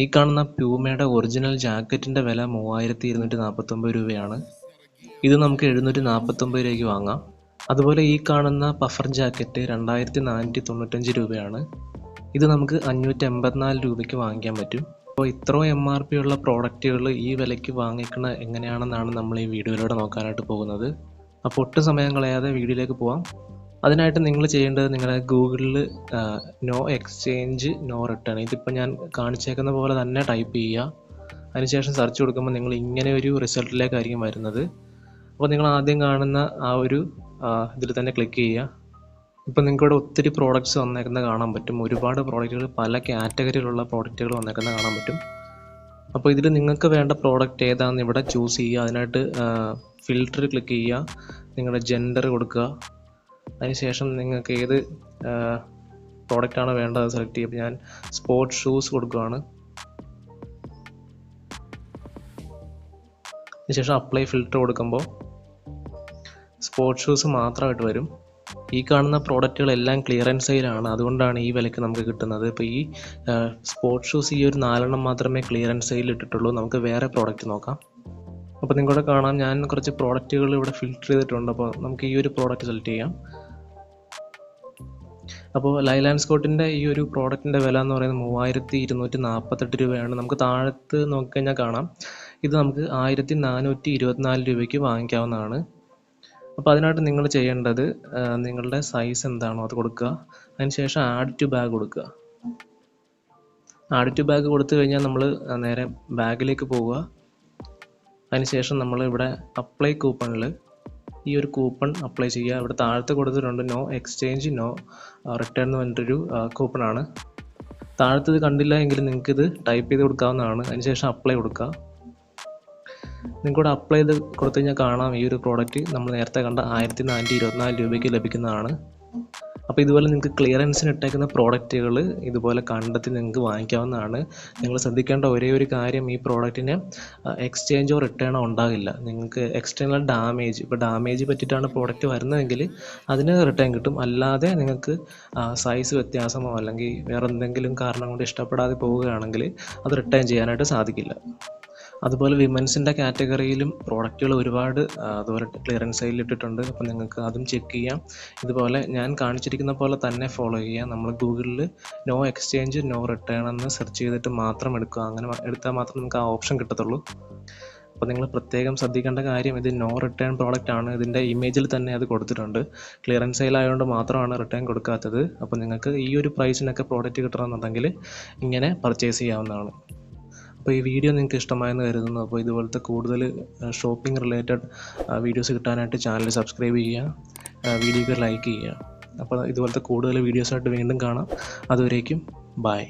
ഈ കാണുന്ന പ്യൂമയുടെ ഒറിജിനൽ ജാക്കറ്റിന്റെ വില മൂവായിരത്തി ഇരുന്നൂറ്റി നാൽപ്പത്തൊമ്പത് രൂപയാണ്. ഇത് നമുക്ക് എഴുന്നൂറ്റി നാൽപ്പത്തൊമ്പത് രൂപയ്ക്ക് വാങ്ങാം. അതുപോലെ ഈ കാണുന്ന പഫർ ജാക്കറ്റ് രണ്ടായിരത്തി നാനൂറ്റി തൊണ്ണൂറ്റഞ്ച് രൂപയാണ്. ഇത് നമുക്ക് അഞ്ഞൂറ്റി എൺപത്തിനാല് രൂപയ്ക്ക് വാങ്ങിക്കാൻ പറ്റും. അപ്പോൾ ഇത്രയും എം ആർ പി ഉള്ള പ്രോഡക്റ്റുകൾ ഈ വിലയ്ക്ക് വാങ്ങിക്കണ എങ്ങനെയാണെന്നാണ് നമ്മൾ ഈ വീഡിയോയിലൂടെ നോക്കാനായിട്ട് പോകുന്നത്. അപ്പോൾ ഒട്ടും സമയം കളയാതെ വീഡിയോയിലേക്ക് പോവാം. അതിനായിട്ട് നിങ്ങൾ ചെയ്യേണ്ടത് നിങ്ങളുടെ ഗൂഗിളിൽ നോ എക്സ്ചേഞ്ച് നോ റിട്ടേൺ ഇതിപ്പോൾ ഞാൻ കാണിച്ചേക്കുന്ന പോലെ തന്നെ ടൈപ്പ് ചെയ്യുക. അതിനുശേഷം സെർച്ച് കൊടുക്കുമ്പോൾ നിങ്ങൾ ഇങ്ങനെ ഒരു റിസൾട്ടിലേക്കായിരിക്കും വരുന്നത്. അപ്പോൾ നിങ്ങൾ ആദ്യം കാണുന്ന ആ ഒരു ഇതിൽ തന്നെ ക്ലിക്ക് ചെയ്യുക. ഇപ്പോൾ നിങ്ങൾക്ക് ഇവിടെ ഒത്തിരി പ്രോഡക്റ്റ്സ് വന്നേക്കുന്നത് കാണാൻ പറ്റും. ഒരുപാട് പ്രോഡക്റ്റുകൾ പല കാറ്റഗറിയിലുള്ള പ്രോഡക്റ്റുകൾ വന്നേക്കുന്നത് കാണാൻ പറ്റും. അപ്പോൾ ഇതിൽ നിങ്ങൾക്ക് വേണ്ട പ്രോഡക്റ്റ് ഏതാണെന്ന് ഇവിടെ ചൂസ് ചെയ്യുക. അതിനായിട്ട് ഫിൽറ്റർ ക്ലിക്ക് ചെയ്യുക. നിങ്ങളുടെ ജെൻഡർ കൊടുക്കുക. അതിനുശേഷം നിങ്ങൾക്ക് ഏത് പ്രോഡക്റ്റാണ് വേണ്ടത് സെലക്ട് ചെയ്യുമ്പോൾ ഞാൻ സ്പോർട്സ് ഷൂസ് കൊടുക്കുകയാണ് അതിനുശേഷം അപ്ലൈ ഫിൽറ്റർ കൊടുക്കുമ്പോൾ സ്പോർട്സ് ഷൂസ് മാത്രമായിട്ട് വരും. ഈ കാണുന്ന പ്രോഡക്റ്റുകളെല്ലാം ക്ലിയറൻസ് സെയിലാണ് അതുകൊണ്ടാണ് ഈ വിലയ്ക്ക് നമുക്ക് കിട്ടുന്നത്. ഇപ്പോൾ ഈ സ്പോർട്സ് ഷൂസ് ഈ ഒരു നാലെണ്ണം മാത്രമേ ക്ലിയറൻസ് സെയിൽ ഇട്ടിട്ടുള്ളൂ. നമുക്ക് വേറെ പ്രോഡക്റ്റ് നോക്കാം. അപ്പോൾ നിങ്ങളുടെ കാണാം ഞാൻ കുറച്ച് പ്രോഡക്റ്റുകൾ ഇവിടെ ഫിൽറ്റർ ചെയ്തിട്ടുണ്ട്. അപ്പോൾ നമുക്ക് ഈ ഒരു പ്രോഡക്റ്റ് സെലക്ട് ചെയ്യാം. അപ്പോൾ ലൈലാൻഡ് സ്കോട്ടിന്റെ ഈ ഒരു പ്രോഡക്റ്റിന്റെ വില എന്ന് പറയുന്നത് മൂവായിരത്തി ഇരുന്നൂറ്റി നാൽപ്പത്തെട്ട് രൂപയാണ്. നമുക്ക് താഴത്ത് നോക്കിക്കഴിഞ്ഞാൽ കാണാം. ഇത് നമുക്ക് ആയിരത്തി നാനൂറ്റി ഇരുപത്തിനാല് രൂപയ്ക്ക് വാങ്ങിക്കാവുന്നതാണ്. അപ്പോൾ അതിനായിട്ട് നിങ്ങൾ ചെയ്യേണ്ടത് നിങ്ങളുടെ സൈസ് എന്താണോ അത് കൊടുക്കുക. അതിനുശേഷം ആഡ് ടു ബാഗ് കൊടുക്കുക. ആഡ് ടു ബാഗ് കൊടുത്തു കഴിഞ്ഞാൽ നമ്മൾ നേരെ ബാഗിലേക്ക് പോവുക. അതിനുശേഷം നമ്മൾ ഇവിടെ അപ്ലൈ കൂപ്പണിൽ ഈ ഒരു കൂപ്പൺ അപ്ലൈ ചെയ്യുക. ഇവിടെ താഴത്ത് കൊടുത്തിട്ടുണ്ട് നോ എക്സ്ചേഞ്ച് നോ റിട്ടേൺ എന്ന് പറഞ്ഞിട്ടൊരു കൂപ്പണാണ് താഴത്തത് കണ്ടില്ല എങ്കിൽ നിങ്ങൾക്ക് ഇത് ടൈപ്പ് ചെയ്ത് കൊടുക്കാവുന്നതാണ്. അതിനുശേഷം അപ്ലൈ കൊടുക്കുക. നിങ്ങൾക്കിവിടെ അപ്ലൈ ചെയ്ത് കൊടുത്തു കഴിഞ്ഞാൽ കാണാം ഈ ഒരു പ്രോഡക്റ്റ് നമ്മൾ നേരത്തെ കണ്ട ആയിരത്തി നാനൂറ്റി ഇരുപത്തിനാല് രൂപയ്ക്ക് ലഭിക്കുന്നതാണ്. അപ്പോൾ ഇതുപോലെ നിങ്ങൾക്ക് ക്ലിയറൻസിന് ഇട്ടേക്കുന്ന പ്രോഡക്റ്റുകൾ ഇതുപോലെ കണ്ടെത്തി നിങ്ങൾക്ക് വാങ്ങിക്കാവുന്നതാണ്. നിങ്ങൾ ശ്രദ്ധിക്കേണ്ട ഒരേ ഒരു കാര്യം ഈ പ്രോഡക്റ്റിന് എക്സ്ചേഞ്ചോ റിട്ടേണോ ഉണ്ടാകില്ല. നിങ്ങൾക്ക് എക്സ്റ്റേണൽ ഡാമേജ് ഇപ്പോൾ ഡാമേജ് പറ്റിയിട്ടാണ് പ്രോഡക്റ്റ് വരുന്നതെങ്കിൽ അതിന് റിട്ടേൺ കിട്ടും. അല്ലാതെ നിങ്ങൾക്ക് സൈസ് വ്യത്യാസമോ അല്ലെങ്കിൽ വേറെ എന്തെങ്കിലും കാരണം കൊണ്ട് ഇഷ്ടപ്പെടാതെ പോവുകയാണെങ്കിൽ അത് റിട്ടേൺ ചെയ്യാനായിട്ട് സാധിക്കില്ല. അതുപോലെ വിമൻസിന്റെ കാറ്റഗറിയിലും പ്രോഡക്റ്റുകൾ ഒരുപാട് അതുപോലെ ക്ലിയറൻസ് സെയിൽ ഇട്ടിട്ടുണ്ട്. അപ്പോൾ നിങ്ങൾക്ക് അതും ചെക്ക് ചെയ്യാം. ഇതുപോലെ ഞാൻ കാണിച്ചിരിക്കുന്ന പോലെ തന്നെ ഫോളോ ചെയ്യാം നമ്മൾ ഗൂഗിളിൽ നോ എക്സ്ചേഞ്ച് നോ റിട്ടേൺ എന്ന് സെർച്ച് ചെയ്തിട്ട് മാത്രം എടുക്കുക. അങ്ങനെ എടുത്താൽ മാത്രം നമുക്ക് ആ ഓപ്ഷൻ കിട്ടത്തുള്ളൂ. അപ്പോൾ നിങ്ങൾ പ്രത്യേകം ശ്രദ്ധിക്കേണ്ട കാര്യം ഇത് നോ റിട്ടേൺ പ്രോഡക്റ്റ് ആണ്. ഇതിന്റെ ഇമേജിൽ തന്നെ അത് കൊടുത്തിട്ടുണ്ട്. ക്ലിയറൻസ് സെയിൽ ആയതുകൊണ്ട് മാത്രമാണ് റിട്ടേൺ കൊടുക്കാത്തത്. അപ്പോൾ നിങ്ങൾക്ക് ഈ ഒരു പ്രൈസിനൊക്കെ പ്രോഡക്റ്റ് കിട്ടണമെന്നുണ്ടെങ്കിൽ ഇങ്ങനെ പർച്ചേസ് ചെയ്യാവുന്നതാണ്. അപ്പോൾ ഈ വീഡിയോ നിങ്ങൾക്ക് ഇഷ്ടമായെന്ന് കരുതുന്നു. അപ്പോൾ ഇതുപോലത്തെ കൂടുതൽ ഷോപ്പിംഗ് റിലേറ്റഡ് വീഡിയോസ് കിട്ടാനായിട്ട് ചാനൽ സബ്സ്ക്രൈബ് ചെയ്യുക. വീഡിയോക്ക് ലൈക്ക് ചെയ്യുക. അപ്പോൾ ഇതുപോലത്തെ കൂടുതൽ വീഡിയോസായിട്ട് വീണ്ടും കാണാം. അതുവരേക്കും ബൈ